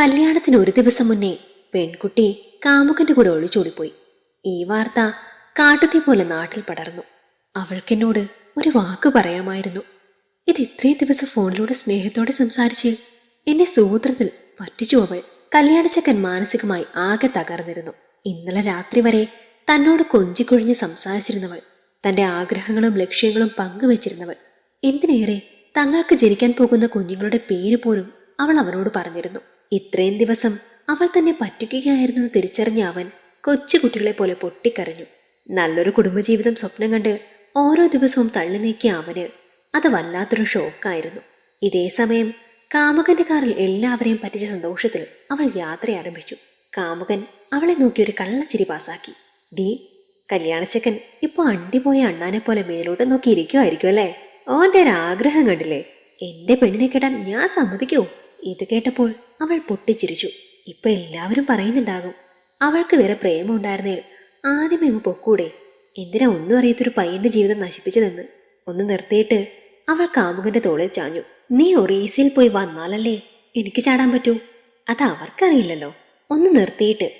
കല്യാണത്തിന് ഒരു ദിവസം മുന്നേ പെൺകുട്ടി കാമുകന്റെ കൂടെ ഒളിച്ചോടിപ്പോയി. ഈ വാർത്ത കാട്ടുതീ പോലെ നാട്ടിൽ പടർന്നു. അവൾക്കെന്നോട് ഒരു വാക്ക് പറയാമായിരുന്നു. ഇത് ഇത്രയും ദിവസം ഫോണിലൂടെ സ്നേഹത്തോടെ സംസാരിച്ച് എന്നെ സൂത്രത്തിൽ പറ്റിച്ചു അവൾ. കല്യാണച്ചക്കൻ മാനസികമായി ആകെ തകർന്നിരുന്നു. ഇന്നലെ രാത്രി വരെ തന്നോട് കൊഞ്ചിക്കൊഴിഞ്ഞ് സംസാരിച്ചിരുന്നവൾ. തന്റെ ആഗ്രഹങ്ങളും ലക്ഷ്യങ്ങളും പങ്കുവച്ചിരുന്നവൾ. എന്തിനേറെ തങ്ങൾക്ക് ജനിക്കാൻ പോകുന്ന കുഞ്ഞുങ്ങളുടെ പേര് പോലും അവൾ അവനോട് പറഞ്ഞിരുന്നു. ഇത്രയും ദിവസം അവൾ തന്നെ പറ്റിക്കുകയായിരുന്നു തിരിച്ചറിഞ്ഞ അവൻ കൊച്ചുകുട്ടികളെ പോലെ പൊട്ടിക്കരഞ്ഞു. നല്ലൊരു കുടുംബജീവിതം സ്വപ്നം കണ്ട് ഓരോ ദിവസവും തള്ളി നീക്കിയ അവന് അത് വല്ലാത്തൊരു ഷോക്കായിരുന്നു. ഇതേ സമയം കാമുകന്റെ കാറിൽ എല്ലാവരെയും പറ്റിച്ച സന്തോഷത്തിൽ അവൾ യാത്ര ആരംഭിച്ചു. കാമുകൻ അവളെ നോക്കി ഒരു കള്ളച്ചിരി പാസാക്കി ഡി കല്യാണച്ചക്കൻ ഇപ്പോൾ അണ്ടിപോയ അണ്ണാനെ പോലെ മേലോട്ട് നോക്കി ഇരിക്കുമായിരിക്കും അല്ലേ? ഓന്റെ ഒരു ആഗ്രഹം കണ്ടില്ലേ? എന്റെ പെണ്ണിനെ കേട്ടാൻ ഞാൻ സമ്മതിക്കോ? ഇത് കേട്ടപ്പോൾ അവൾ പൊട്ടിച്ചിരിച്ചു. ഇപ്പൊ എല്ലാവരും പറയുന്നുണ്ടാകും. അവൾക്ക് വേറെ പ്രേമം ഉണ്ടായിരുന്നേൽ ആദ്യമേ അങ്ങ് പൊക്കൂടെ. എന്തിനാ ഒന്നും അറിയാത്തൊരു പയ്യന്റെ ജീവിതം നശിപ്പിച്ചതെന്ന്? ഒന്ന് നിർത്തിയിട്ട് അവൾ കാമുകന്റെ തോളിൽ ചാഞ്ഞു. നീ ഒറീസയിൽ പോയി വന്നാലല്ലേ എനിക്ക് ചാടാൻ പറ്റൂ? അത് അവർക്കറിയില്ലല്ലോ. ഒന്ന് നിർത്തിയിട്ട്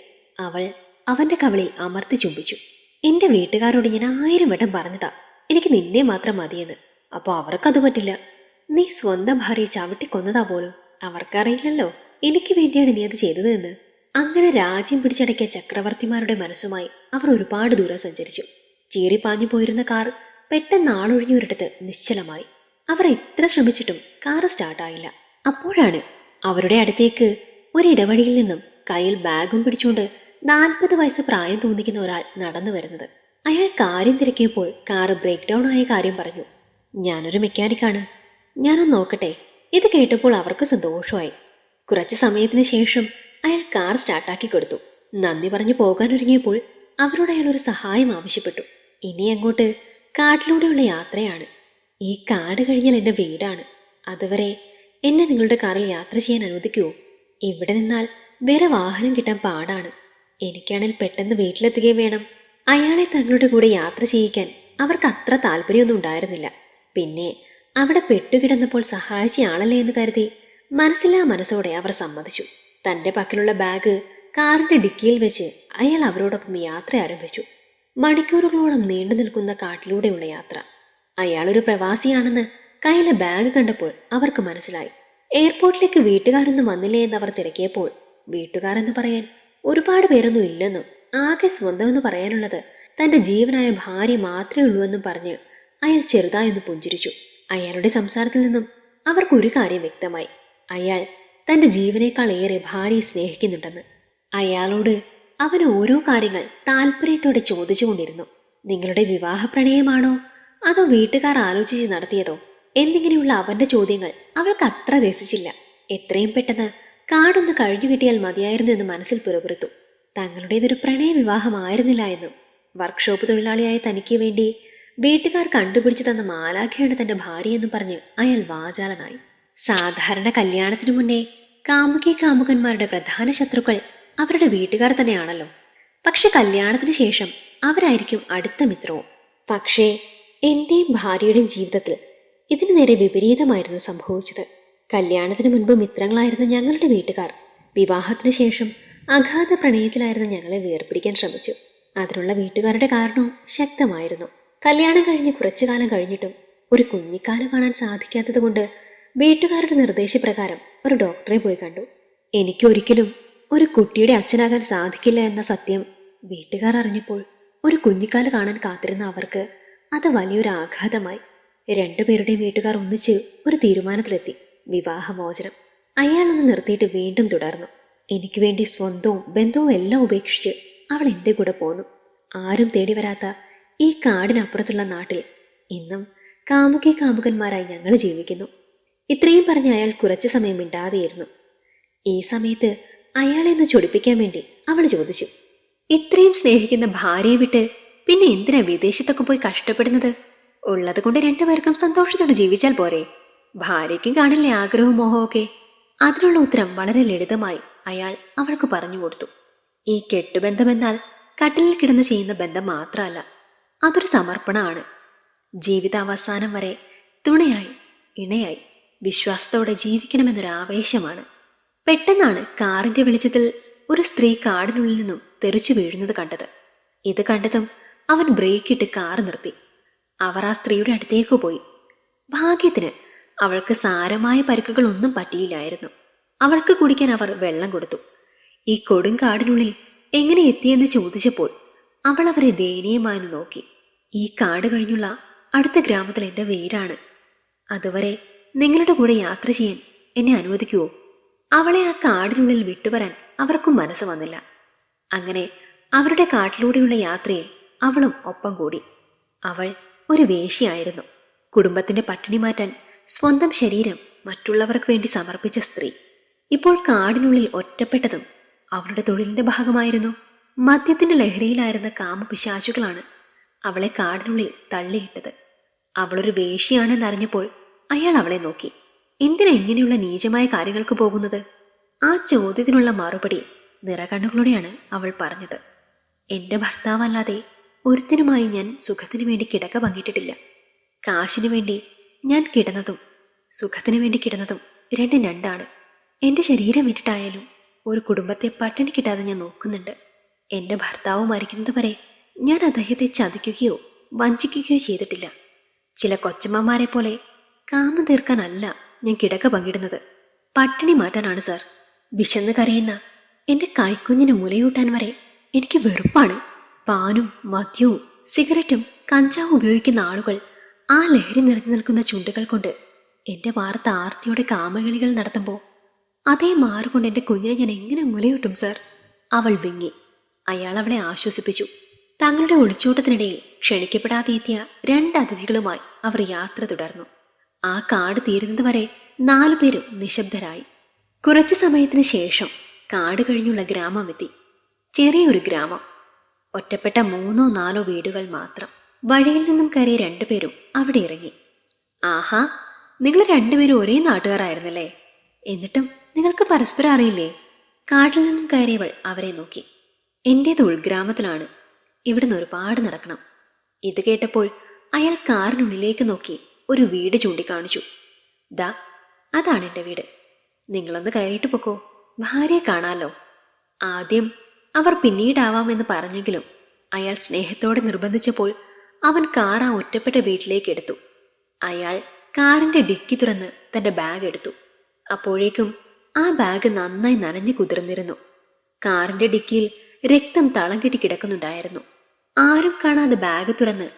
അവൾ അവന്റെ കവിളിൽ അമർത്തി ചുംബിച്ചു. എന്റെ വീട്ടുകാരോട് ഞാൻ ആയിരം വട്ടം പറഞ്ഞതാ. എനിക്ക് നിന്നെ മാത്രം മതിയെന്ന്. അപ്പോൾ അവർക്കത് പറ്റില്ല. നീ സ്വന്തം ഭാര്യയെ ചവിട്ടിക്കൊന്നതാ പോലും. അവർക്കറിയില്ലല്ലോ. എനിക്ക് വേണ്ടിയാണ് നീ അത് ചെയ്തത് എന്ന് അങ്ങനെ രാജ്യം പിടിച്ചടക്കിയ ചക്രവർത്തിമാരുടെ മനസ്സുമായി അവർ ഒരുപാട് ദൂരം സഞ്ചരിച്ചു. ചീറിപ്പാഞ്ഞു പോയിരുന്ന കാർ പെട്ടെന്ന് ആളൊഴിഞ്ഞൊരിടത്ത് നിശ്ചലമായി. അവർ എത്ര ശ്രമിച്ചിട്ടും കാർ സ്റ്റാർട്ടായില്ല. അപ്പോഴാണ് അവരുടെ അടുത്തേക്ക് ഒരിടവഴിയിൽ നിന്നും കയ്യിൽ ബാഗും പിടിച്ചുകൊണ്ട് നാൽപ്പത് വയസ്സ് പ്രായം തോന്നിക്കുന്ന ഒരാൾ നടന്നു വരുന്നത്. അയാൾ കാര്യം തിരക്കിയപ്പോൾ കാറ് ബ്രേക്ക് ഡൗൺ ആയ കാര്യം പറഞ്ഞു. ഞാനൊരു മെക്കാനിക്കാണ്. ഞാനൊന്ന് നോക്കട്ടെ. ഇത് കേട്ടപ്പോൾ അവർക്ക് സന്തോഷമായി. കുറച്ച് സമയത്തിന് ശേഷം അയാൾ കാർ സ്റ്റാർട്ടാക്കി കൊടുത്തു. നന്ദി പറഞ്ഞു പോകാനൊരുങ്ങിയപ്പോൾ അവരോട് അയാൾ ഒരു സഹായം ആവശ്യപ്പെട്ടു. ഇനി അങ്ങോട്ട് കാട്ടിലൂടെയുള്ള യാത്രയാണ്. ഈ കാട് കഴിഞ്ഞാൽ എന്റെ വീടാണ്. അതുവരെ എന്നെ നിങ്ങളുടെ കാറിൽ യാത്ര ചെയ്യാൻ അനുവദിക്കുമോ ഇവിടെ നിന്നാൽ വേറെ വാഹനം കിട്ടാൻ പാടാണ്. എനിക്കാണെങ്കിൽ പെട്ടെന്ന് വീട്ടിലെത്തുകയും വേണം. അയാളെ തങ്ങളുടെ കൂടെ യാത്ര ചെയ്യിക്കാൻ അവർക്ക് അത്ര താല്പര്യമൊന്നും ഉണ്ടായിരുന്നില്ല. പിന്നെ അവിടെ പെട്ടുകിടന്നപ്പോൾ സഹായിച്ച ആളല്ലേ എന്ന് കരുതി മനസ്സിലാ മനസ്സോടെ അവർ സമ്മതിച്ചു. തന്റെ പക്കലുള്ള ബാഗ് കാറിന്റെ ഡിക്കിയിൽ വെച്ച് അയാൾ അവരോടൊപ്പം യാത്ര ആരംഭിച്ചു. മണിക്കൂറുകളോളം നീണ്ടു നിൽക്കുന്ന കാട്ടിലൂടെയുള്ള യാത്ര. അയാളൊരു പ്രവാസിയാണെന്ന് കയ്യിലെ ബാഗ് കണ്ടപ്പോൾ അവർക്ക് മനസ്സിലായി. എയർപോർട്ടിലേക്ക് വീട്ടുകാരൊന്നും വന്നില്ലേ എന്ന് അവർ തിരക്കിയപ്പോൾ വീട്ടുകാരെന്ന് പറയാൻ ഒരുപാട് പേരൊന്നും ഇല്ലെന്നും ആകെ സ്വന്തമെന്ന് പറയാനുള്ളത് തന്റെ ജീവനായ ഭാര്യ മാത്രമേ ഉള്ളൂ എന്നും പറഞ്ഞ് അയാൾ ചെറുതായൊന്ന് പുഞ്ചിരിച്ചു. അയാളുടെ സംസാരത്തിൽ നിന്നും അവർക്കൊരു കാര്യം വ്യക്തമായി. അയാൾ തന്റെ ജീവനേക്കാൾ ഏറെ ഭാര്യയെ സ്നേഹിക്കുന്നുണ്ടെന്ന്. അയാളോട് അവൻ ഓരോ കാര്യങ്ങൾ താല്പര്യത്തോടെ ചോദിച്ചുകൊണ്ടിരുന്നു നിങ്ങളുടെ വിവാഹ പ്രണയമാണോ? അതോ വീട്ടുകാർ ആലോചിച്ച് നടത്തിയതോ? എന്നിങ്ങനെയുള്ള അവന്റെ ചോദ്യങ്ങൾ അവൾക്ക് അത്ര രസിച്ചില്ല. എത്രയും പെട്ടെന്ന് കാടൊന്ന് കഴിഞ്ഞു കിട്ടിയാൽ മതിയായിരുന്നു എന്ന് മനസ്സിൽ പിറുപിറുത്തു തങ്ങളുടേതൊരു പ്രണയ വിവാഹമായിരുന്നില്ല എന്നും വർക്ക്ഷോപ്പ് തൊഴിലാളിയായ തനിക്ക് വേണ്ടി വീട്ടുകാർ കണ്ടുപിടിച്ചു തന്ന മാലാഖയാണ് തന്റെ ഭാര്യയെന്ന് പറഞ്ഞ് അയാൾ വാചാലനായി. സാധാരണ കല്യാണത്തിനു മുന്നേ കാമുകി കാമുകന്മാരുടെ പ്രധാന ശത്രുക്കൾ അവരുടെ വീട്ടുകാർ തന്നെയാണല്ലോ. പക്ഷെ കല്യാണത്തിന് ശേഷം അവരായിരിക്കും അടുത്ത മിത്രവും. പക്ഷേ എന്റെയും ഭാര്യയുടെയും ജീവിതത്തിൽ ഇതിനു നേരെ വിപരീതമായിരുന്നു സംഭവിച്ചത്. കല്യാണത്തിന് മുൻപ് മിത്രങ്ങളായിരുന്ന ഞങ്ങളുടെ വീട്ടുകാർ വിവാഹത്തിന് ശേഷം അഗാധ പ്രണയത്തിലായിരുന്ന ഞങ്ങളെ വേർപിരിക്കാൻ ശ്രമിച്ചു. അതിനുള്ള വീട്ടുകാരുടെ കാരണവും ശക്തമായിരുന്നു. കല്യാണം കഴിഞ്ഞ് കുറച്ചു കാലം കഴിഞ്ഞിട്ടും ഒരു കുഞ്ഞിക്കാലം കാണാൻ സാധിക്കാത്തത് കൊണ്ട് വീട്ടുകാരുടെ നിർദ്ദേശപ്രകാരം ഒരു ഡോക്ടറെ പോയി കണ്ടു. എനിക്കൊരിക്കലും ഒരു കുട്ടിയുടെ അച്ഛനാകാൻ സാധിക്കില്ല എന്ന സത്യം വീട്ടുകാർ അറിഞ്ഞപ്പോൾ ഒരു കുഞ്ഞിക്കാൽ കാണാൻ കാത്തിരുന്ന അവർക്ക് അത് വലിയൊരു ആഘാതമായി. രണ്ടുപേരുടെയും വീട്ടുകാർ ഒന്നിച്ച് ഒരു തീരുമാനത്തിലെത്തി. വിവാഹമോചനം. അയാളൊന്ന് നിർത്തിയിട്ട് വീണ്ടും തുടർന്നു. എനിക്ക് വേണ്ടി സ്വന്തവും ബന്ധവും എല്ലാം ഉപേക്ഷിച്ച് അവൾ എന്റെ കൂടെ പോന്നു. ആരും തേടി വരാത്ത ഈ കാടിനപ്പുറത്തുള്ള നാട്ടിൽ ഇന്നും കാമുകി കാമുകന്മാരായി ഞങ്ങൾ ജീവിക്കുന്നു. ഇത്രയും പറഞ്ഞ് അയാൾ കുറച്ചു സമയം മിണ്ടാതെയിരുന്നു. ഈ സമയത്ത് അയാളെ ഒന്ന് ചൊടിപ്പിക്കാൻ വേണ്ടി അവൾ ചോദിച്ചു ഇത്രയും സ്നേഹിക്കുന്ന ഭാര്യയെ വിട്ട് പിന്നെ എന്തിനാ വിദേശത്തൊക്കെ പോയി കഷ്ടപ്പെടുന്നത്? ഉള്ളത് കൊണ്ട് രണ്ടുപേർക്കും സന്തോഷത്തോടെ ജീവിച്ചാൽ പോരെ. ഭാര്യയ്ക്കും കാണില്ലേ ആഗ്രഹവും മോഹമൊക്കെ അതിനുള്ള ഉത്തരം വളരെ ലളിതമായി അയാൾ അവൾക്ക് പറഞ്ഞു കൊടുത്തു. ഈ കെട്ടുബന്ധമെന്നാൽ കട്ടിലിൽ കിടന്ന് ചെയ്യുന്ന ബന്ധം മാത്രമല്ല അതൊരു സമർപ്പണമാണ്. ജീവിതാവസാനം വരെ തുണയായി ഇണയായി വിശ്വാസത്തോടെ ജീവിക്കണമെന്നൊരു ആവേശമാണ്. പെട്ടെന്നാണ് കാറിന്റെ വെളിച്ചത്തിൽ ഒരു സ്ത്രീ കാടിനുള്ളിൽ നിന്നും തെറിച്ചു വീഴുന്നത് കണ്ടത്. ഇത് കണ്ടതും അവൻ ബ്രേക്കിട്ട് കാർ നിർത്തി. അവർ ആ സ്ത്രീയുടെ അടുത്തേക്ക് പോയി. ഭാഗ്യത്തിന് അവൾക്ക് സാരമായ പരിക്കുകളൊന്നും പറ്റിയില്ലായിരുന്നു. അവൾക്ക് കുടിക്കാൻ അവർ വെള്ളം കൊടുത്തു. ഈ കൊടുങ്കാടിനുള്ളിൽ എങ്ങനെ എത്തിയെന്ന് ചോദിച്ചപ്പോൾ അവൾ അവരെ ദയനീയമായി നോക്കി. ഈ കാട് കഴിഞ്ഞുള്ള അടുത്ത ഗ്രാമത്തിൽ എന്റെ വീടാണ്. അതുവരെ നിങ്ങളുടെ കൂടെ യാത്ര ചെയ്യാൻ എന്നെ അനുവദിക്കുവോ? അവളെ ആ കാടിനുള്ളിൽ വിട്ടുവരാൻ അവർക്കും മനസ്സ് വന്നില്ല. അങ്ങനെ അവരുടെ കാട്ടിലൂടെയുള്ള യാത്രയിൽ അവളും ഒപ്പം കൂടി. അവൾ ഒരു വേശ്യയായിരുന്നു. കുടുംബത്തിന്റെ പട്ടിണി മാറ്റാൻ സ്വന്തം ശരീരം മറ്റുള്ളവർക്ക് വേണ്ടി സമർപ്പിച്ച സ്ത്രീ. ഇപ്പോൾ കാടിനുള്ളിൽ ഒറ്റപ്പെട്ടതും അവളുടെ തൊഴിലിന്റെ ഭാഗമായിരുന്നു. മദ്യത്തിന്റെ ലഹരിയിലായിരുന്ന കാമപിശാചുകളാണ് അവളെ കാടിനുള്ളിൽ തള്ളിയിട്ടത്. അവളൊരു വേഷിയാണെന്നറിഞ്ഞപ്പോൾ അയാൾ അവളെ നോക്കി. എന്തിനാ ഇങ്ങനെയുള്ള നീചമായ കാര്യങ്ങൾക്ക് പോകുന്നത്? ആ ചോദ്യത്തിനുള്ള മറുപടി നിറകണ്ണുകളോടെയാണ് അവൾ പറഞ്ഞത്. എന്റെ ഭർത്താവല്ലാതെ ഒരുത്തിനുമായി ഞാൻ സുഖത്തിനു വേണ്ടി കിടക്ക പങ്കിട്ടിട്ടില്ല. കാശിനു വേണ്ടി ഞാൻ കിടന്നതും സുഖത്തിനു വേണ്ടി കിടന്നതും രണ്ടും രണ്ടാണ്. എന്റെ ശരീരം വിട്ടിട്ടായാലും ഒരു കുടുംബത്തെ പട്ടിണി കിട്ടാതെ ഞാൻ നോക്കുന്നുണ്ട്. എന്റെ ഭർത്താവ് മരിക്കുന്നതുവരെ ഞാൻ അദ്ദേഹത്തെ ചതിക്കുകയോ വഞ്ചിക്കുകയോ ചെയ്തിട്ടില്ല. ചില കൊച്ചമ്മമാരെ പോലെ കാമം തീർക്കാനല്ല ഞാൻ കിടക്ക പങ്കിടുന്നത്. പട്ടിണി മാറ്റാനാണ് സാർ. വിശന്ന് കരയുന്ന എന്റെ കൈക്കുഞ്ഞിന് മുലയൂട്ടാൻ വരെ എനിക്ക് വെറുപ്പാണ്. പാനും മദ്യവും സിഗരറ്റും കഞ്ചാവും ഉപയോഗിക്കുന്ന ആളുകൾ ആ ലഹരി നിറഞ്ഞു നിൽക്കുന്ന ചുണ്ടുകൾ കൊണ്ട് എന്റെ വാർത്ത ആർത്തിയുടെ കാമകളികൾ നടത്തുമ്പോൾ അതേ മാറുകൊണ്ട് എന്റെ കുഞ്ഞിനെ ഞാൻ എങ്ങനെ മുലയൂട്ടും സാർ? അവൾ വിങ്ങി. അയാൾ അവളെ ആശ്വസിപ്പിച്ചു. തങ്ങളുടെ ഒളിച്ചോട്ടത്തിനിടയിൽ ക്ഷണിക്കപ്പെടാതെ എത്തിയ രണ്ട് അതിഥികളുമായി അവർ യാത്ര തുടർന്നു. ആ കാട് തീരുന്നതുവരെ നാലു പേരും നിശബ്ദരായി. കുറച്ചു സമയത്തിന് ശേഷം കാട് കഴിഞ്ഞുള്ള ഗ്രാമമെത്തി ചെറിയൊരു ഗ്രാമം. ഒറ്റപ്പെട്ട മൂന്നോ നാലോ വീടുകൾ മാത്രം. വഴിയിൽ നിന്നും കയറിയ രണ്ടുപേരും അവിടെ ഇറങ്ങി. ആഹാ നിങ്ങൾ രണ്ടുപേരും ഒരേ നാട്ടുകാരായിരുന്നല്ലേ? എന്നിട്ടും നിങ്ങൾക്ക് പരസ്പരം അറിയില്ലേ? കാട്ടിൽ നിന്നും കയറിയവൾ അവരെ നോക്കി. എന്റേത് ഉൾഗ്രാമത്തിലാണ്. ഇവിടുന്ന് ഒരുപാട് നടക്കണം. ഇത് കേട്ടപ്പോൾ അയാൾ കാറിനുള്ളിലേക്ക് നോക്കി ഒരു വീട് ചൂണ്ടിക്കാണിച്ചു. ദാ അതാണ് എന്റെ വീട്. നിങ്ങളൊന്ന് കയറിയിട്ട് പൊക്കോ. ഭാര്യയെ കാണാലോ. ആദ്യം അവർ പിന്നീടാവാമെന്ന് പറഞ്ഞെങ്കിലും അയാൾ സ്നേഹത്തോടെ നിർബന്ധിച്ചപ്പോൾ അവൻ കാർ ആ ഒറ്റപ്പെട്ട വീട്ടിലേക്ക് എടുത്തു. അയാൾ കാറിന്റെ ഡിക്കി തുറന്ന് തന്റെ ബാഗ് എടുത്തു. അപ്പോഴേക്കും ആ ബാഗ് നന്നായി നനഞ്ഞു കുതിർന്നിരുന്നു. കാറിന്റെ ഡിക്കിയിൽ രക്തം തളം കെട്ടി കിടക്കുന്നുണ്ടായിരുന്നു. ആരും കാണാതെ ബാഗ് തുറന്ന്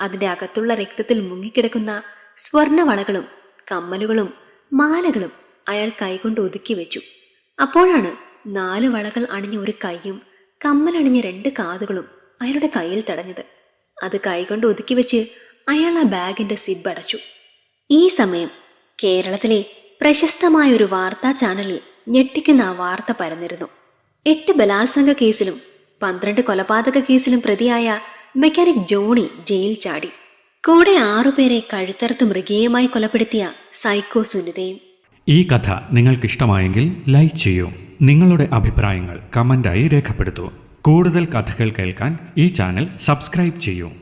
അതിന്റെ അകത്തുള്ള രക്തത്തിൽ മുങ്ങിക്കിടക്കുന്ന സ്വർണവളകളും കമ്മലുകളും മാലകളും അയാൾ കൈകൊണ്ട് ഒതുക്കി വെച്ചു. അപ്പോഴാണ് നാല് വളകൾ അണിഞ്ഞ ഒരു കൈയും കമ്മലണിഞ്ഞ രണ്ട് കാതുകളും അയാളുടെ കയ്യിൽ തടഞ്ഞത്. അത് കൈകൊണ്ട് ഒതുക്കി വെച്ച് അയാൾ ആ ബാഗിന്റെ സിബ് അടച്ചു. ഈ സമയം കേരളത്തിലെ പ്രശസ്തമായ ഒരു വാർത്താ ചാനലിൽ ഞെട്ടിക്കുന്ന ആ വാർത്ത പരന്നിരുന്നു. എട്ട് ബലാത്സംഗ കേസിലും പന്ത്രണ്ട് കൊലപാതക കേസിലും പ്രതിയായ മെക്കാനിക് ജോണി ജയിൽ ചാടി. കൂടെ ആറുപേരെ കഴുത്തറുത്ത് മൃഗീയമായി കൊലപ്പെടുത്തിയ സൈക്കോ സുനിതയും. ഈ കഥ നിങ്ങൾക്കിഷ്ടമായെങ്കിൽ ലൈക്ക് ചെയ്യൂ. നിങ്ങളുടെ അഭിപ്രായങ്ങൾ കമന്റായി രേഖപ്പെടുത്തൂ. കൂടുതൽ കഥകൾ കേൾക്കാൻ ഈ ചാനൽ സബ്സ്ക്രൈബ് ചെയ്യൂ.